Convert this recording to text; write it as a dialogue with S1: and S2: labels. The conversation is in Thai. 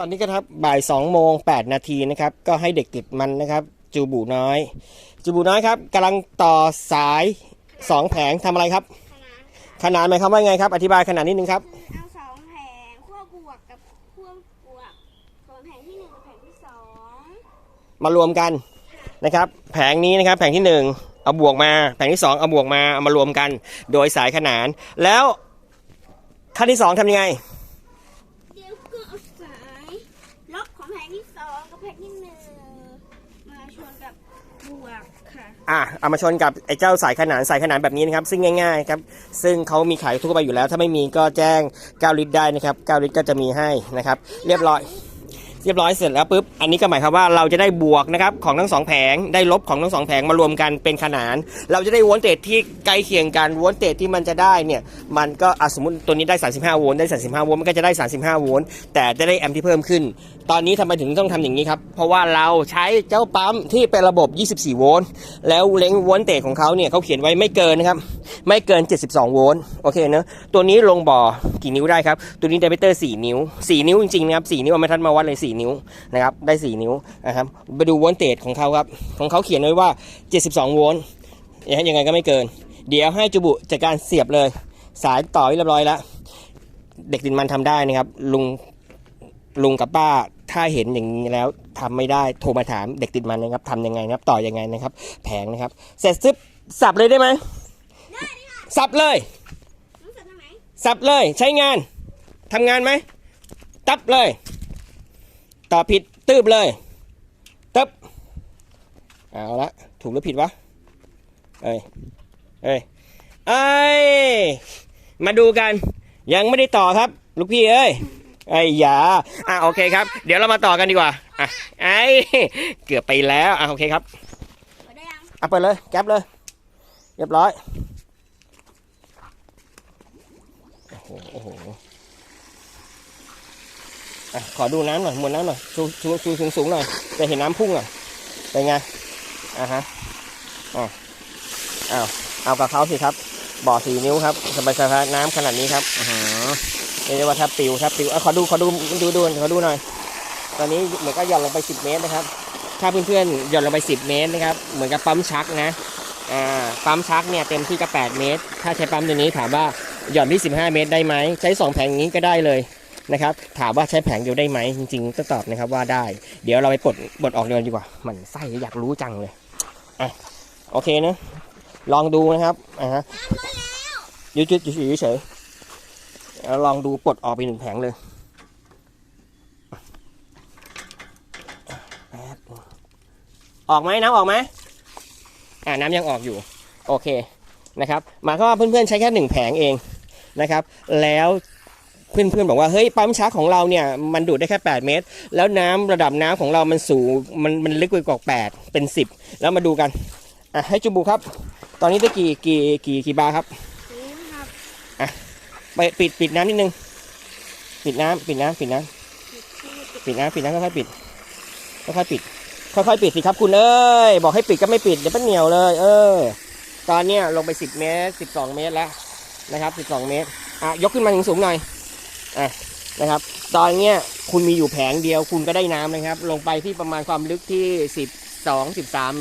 S1: ตอนนี้ก็ครับบ่ายสองโมงแปดนาทีนะครับก็ให้เด็กติดมันนะครับ จูบูน้อย จูบูน้อยครับกำลังต่อสายสองแผงทำอะไรครับ
S2: คณะ
S1: ขนาดหมายความว่าไงครับ อธิบายขนาดนิดนึงครับ
S2: เอาสองแผงขั้วบวกกับขั้วบวกส่วนแผงที่หนึ่งกับแผงที่สอง
S1: มารวมกันนะครับ แผงนี้นะครับ แผงที่หนึ่งเอาบวกมา แผงที่สองเอาบวกมาเอามารวมกัน โดยสายขนานแล้วขั้นที่สองทำยังไง
S2: เดี๋ยวก็เอาสายลบของแผง ที่สองกับแผงที่หนึ่งมาชนกับบวกค่ะ
S1: อะเอามาชนกับไอ้เจ้าสายขนานสายขนานแบบนี้นะครับ ซึ่งง่ายๆครับ ซึ่งเขามีขายทั่วไปอยู่แล้ว ถ้าไม่มีก็แจ้ง 9 ลิตรได้นะครับ 9 ลิตรก็จะมีให้นะครับ เรียบร้อย เรียบร้อยเสร็จแล้วปุ๊บอันนี้ก็หมายความว่าเราจะได้บวกนะครับของทั้งสองแผงได้ลบของทั้งสองแผงมารวมกันเป็นขนาน เราจะได้โวลเตจที่ใกล้เคียงกันโวลเตจที่มันจะได้เนี่ยมันก็สมมติตัวนี้ได้ 35 โวลต์ได้ 35 โวลต์มันก็จะได้ 35 โวลต์แต่จะได้แอมป์ที่เพิ่มขึ้น ตอนนี้ทำไมถึงต้องทำอย่างนี้ครับเพราะว่าเราใช้เจ้าปั๊มที่เป็นระบบ 24 โวลต์แล้วเล้งโวลเตจของเขาเนี่ยเขาเขียนไว้ไม่เกินนะครับไม่เกิน 72 โวลต์โอเคเนอะตัวนี้ลงบ่อกี่นิ้วได้ครับ ตัวนี้ไดเมเตอร์4นิ้ว 4 นิ้วจริงๆนะครับ4นิ้วเอามาทัดมาวัดเลย 4 นิ้วนะครับได้ 4 นิ้วนะครับไปดูโวลต์เตจของเขาครับของเขาเขียนไว้ว่า 72 โวลต์ยังไงก็ไม่เกิน เดี๋ยวให้จุบุจัดการเสียบเลย สายต่อเรียบร้อยแล้วเด็กดินมันทำได้นะครับลุงลุงกับป้าถ้าเห็นอย่างนี้แล้วทำไม่ได้โทรมาถามเด็กติดมันนะครับทำยังไงนะครับ ต่อยังไงนะครับ แผงนะครับ เสร็จซึบสับเลยได้ไหม สับเลย
S2: รู้สึกทางไหน
S1: สับเลยใช้งานทำงานไหม ตับเลย ต่อผิดตืบเลยตับเอาละถูกหรือผิดวะ เอ้ย เอ้ย เอ้ย มาดูกัน ยังไม่ได้ต่อครับ ลูกพี่เอ้ยไอ้ยาอะโอเคครับ เดี๋ยวเรามาต่อกันดีกว่า อะ ไอ้เกือบไปแล้ว อะโอเคครับ
S2: เปิดได้ยัง
S1: อะเปิดเลย แก๊ปเลย เรียบร้อย โหโอ้โหอะขอดูน้ำหน่อยมวลน้ำหน่อยชูชูชูสูงสูงหน่อยจะเห็นน้ำพุ่งอะเป็นไงอะฮะอะอ้าวเอากับเขาสิครับ บ่อสี่นิ้วครับสบายสบายน้ำขนาดนี้ครับอ่าฮะเรียกว่าแทบปิวแทบปิวอะขอดูขอดูดูดูขอดูหน่อย ตอนนี้เหมือนก็หย่อนลงไป10เมตรนะครับ ถ้าเพื่อนๆหย่อนลงไป10เมตรนะครับเหมือนกับปั๊มชักนะอ่าปั๊มชักเนี่ยเต็มที่ก็8เมตร ถ้าใช้ปั๊มตัวนี้ถามว่า หย่อนที่ 15 เมตรได้ไหม ใช้ 2 แผงอย่างนี้ก็ได้เลยนะครับ ถามว่าใช้แผงเดียวได้ไหม จริงๆต้องตอบนะครับว่าได้ เดี๋ยวเราไปปลดปลดออกเดินดีกว่า มันไส้อยากรู้จังเลยอะโอเคนะ ลองดูนะครับอ่าฮะยุดหยุดหยุดอยู่เฉยๆแล้วลองดูปลดออกไปหนึ่งแผงเลยออกไหมน้ำออกไหมอ่าน้ำยังออกอยู่ โอเคนะครับหมายความว่าเพื่อนๆใช้แค่หนึ่งแผงเอง นะครับ แล้วเพื่อนๆบอกว่าเฮ้ยปั๊มชักของเราเนี่ยมันดูดได้แค่ 8 เมตร แล้วน้ำระดับน้ำของเรามันสูงมันมันลึกกว่า 8 เป็น 10 แล้วมาดูกันอะให้จูบูครับ ตอนนี้ได้กี่กี่กี่กี่บาร์ครับ
S2: นี่นะครับ
S1: ไปปิดปิดน้ำนิดนึงปิดน้ำปิดน้ำปิดน้ำปิดน้ำปิดน้ำค่อยๆปิดค่อยๆปิดค่อยๆปิดสิครับคุณเอ้ยบอกให้ปิดก็ไม่ปิดเดี๋ยวมันเหนียวเลย เออ ตอนเนี้ยลงไป 10 เมตร 12 เมตรแล้ว นะครับ 12 เมตรอะยกขึ้นมาถึงสูงหน่อยอะนะครับ ตอนเนี้ยคุณมีอยู่แผงเดียวคุณก็ได้น้ำนะครับ ลงไปที่ประมาณความลึกที่ 12 13เม